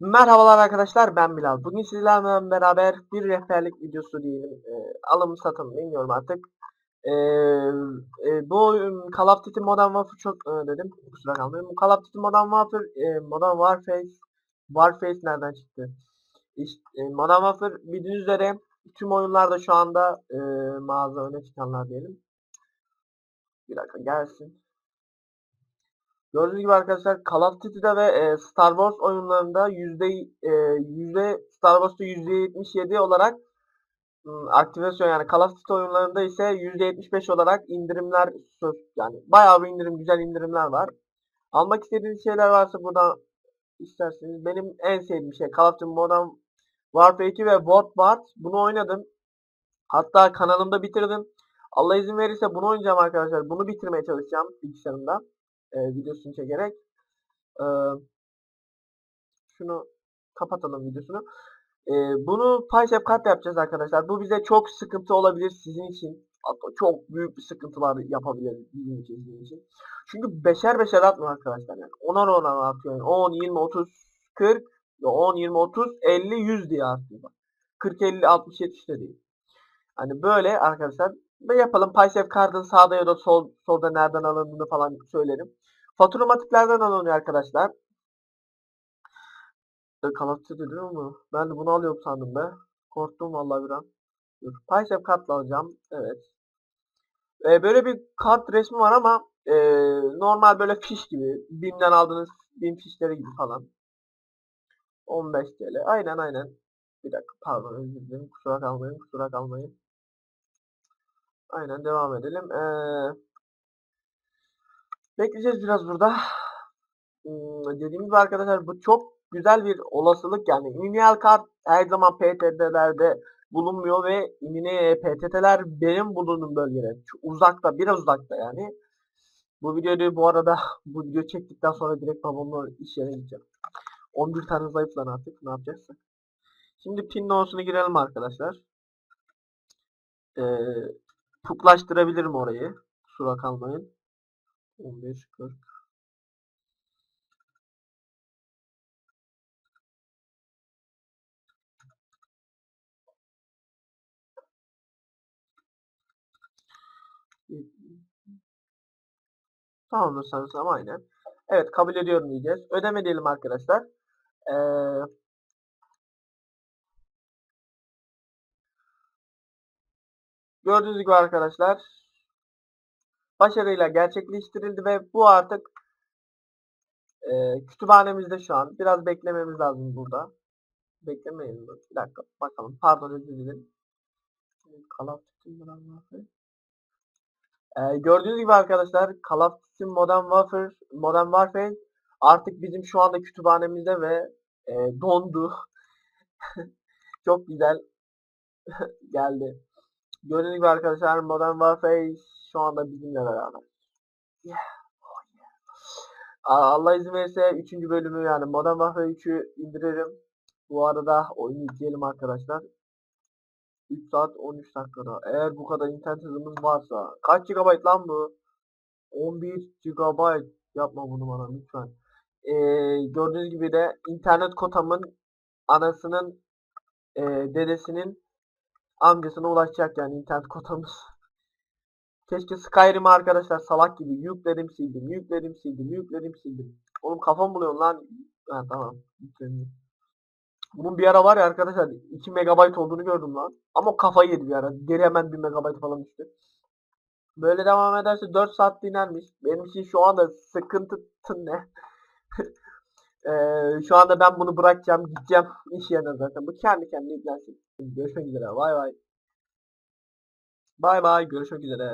Merhabalar arkadaşlar ben Bilal. Bugün sizlerle beraber bir rehberlik videosu diyelim. E, alım satım bilmiyorum artık. E, e, bu Call of Duty Modern Warfare çok e, dedim. Kusura kalmayın. Call of Duty Modern Warfare e, Modern Warfare Warface nereden çıktı? İşte, e, Modern Warfare bildiğiniz üzere tüm oyunlarda şu anda e, mağaza öne çıkanlar diyelim. Bir dakika gelsin. Gördüğünüz gibi arkadaşlar Call of Duty'de ve e, Star Wars oyunlarında yüzde e, yüzde Star Wars'ta yüzde 77 olarak ım, aktivasyon yani Call of Duty oyunlarında ise yüzde 75 olarak indirimler söz yani bayağı bir indirim güzel indirimler var. Almak istediğiniz şeyler varsa buradan isterseniz benim en sevdiğim şey Call of Duty Modern Warfare 2 ve World War bunu oynadım. Hatta kanalımda bitirdim. Allah izin verirse bunu oynayacağım arkadaşlar. Bunu bitirmeye çalışacağım bilgisayarımda e, videosunu çekerek. E, şunu kapatalım videosunu. E, bunu kart yapacağız arkadaşlar. Bu bize çok sıkıntı olabilir sizin için. Hatta çok büyük bir sıkıntılar yapabilir bizim için, sizin için. Çünkü beşer beşer atmıyor arkadaşlar yani. Onar onar atıyor yani. 10, 20, 30, 40, 10, 20, 30, 50, 100 diye artıyor. bak. 40, 50, 60, 70 de değil. Hani böyle arkadaşlar ve yapalım. Paysef kartın sağda ya da sol, solda nereden alındığını falan söylerim. Faturamatiklerden alınıyor arkadaşlar. E, Duty değil mi? Ben de bunu alıyorum sandım be. Korktum vallahi bir an. Paysef kartla alacağım. Evet. E, böyle bir kart resmi var ama e, normal böyle fiş gibi. BİM'den aldığınız BİM fişleri gibi falan. 15 TL. Aynen aynen. Bir dakika pardon özür dilerim. Kusura kalmayın. Kusura kalmayın. Aynen devam edelim. Ee, bekleyeceğiz biraz burada. Hmm, dediğim gibi arkadaşlar bu çok güzel bir olasılık yani. Minial kart her zaman PTT'lerde bulunmuyor ve mini PTT'ler benim bulunduğum bölgede. Uzakta, biraz uzakta yani. Bu videoyu bu arada bu video çektikten sonra direkt babamla iş yerine gideceğim. 11 tane zayıflan artık ne yapacaksak. Şimdi pin nonsunu girelim arkadaşlar. Ee, puklaştırabilirim orayı. Kusura kalmayın. 15, 40. Tamamdır sanırsam aynen. Evet kabul ediyorum diyeceğiz. Ödeme diyelim arkadaşlar. Ee, gördüğünüz gibi arkadaşlar başarıyla gerçekleştirildi ve bu artık e, kütüphanemizde şu an. Biraz beklememiz lazım burada. Beklemeyelim mi? Bir dakika bakalım. Pardon özür dilerim. Warfare. Ee, gördüğünüz gibi arkadaşlar Call of Duty Modern Warfare, Modern Warfare artık bizim şu anda kütüphanemizde ve e, dondu. Çok güzel geldi. Gördüğünüz gibi arkadaşlar Modern Warfare şu anda bizimle beraber. Yeah. Oh yeah. Allah izin verirse 3. bölümü yani Modern Warfare 3'ü indiririm. Bu arada oyunu yükleyelim arkadaşlar. 3 saat 13 dakikada. Eğer bu kadar internet hızımız varsa. Kaç GB lan bu? 11 GB. Yapma bunu bana lütfen. Ee, gördüğünüz gibi de internet kotamın anasının e, dedesinin amcasına ulaşacak yani internet kotamız. Keşke Skyrim'i arkadaşlar salak gibi yükledim sildim, yükledim sildim, yükledim sildim. Oğlum kafam buluyor lan. Ha tamam. Yükledim. Bunun bir ara var ya arkadaşlar 2 MB olduğunu gördüm lan. Ama kafayı yedi bir ara. Geri hemen 1 MB falan düştü. Böyle devam ederse 4 saat dinlenmiş. Benim için şu anda sıkıntı ne? Eee, şu anda ben bunu bırakacağım. Gideceğim iş yerine zaten. Bu kendi kendine yüklensin. Görüşmek üzere. Bay bay. Bay bay. Görüşmek üzere.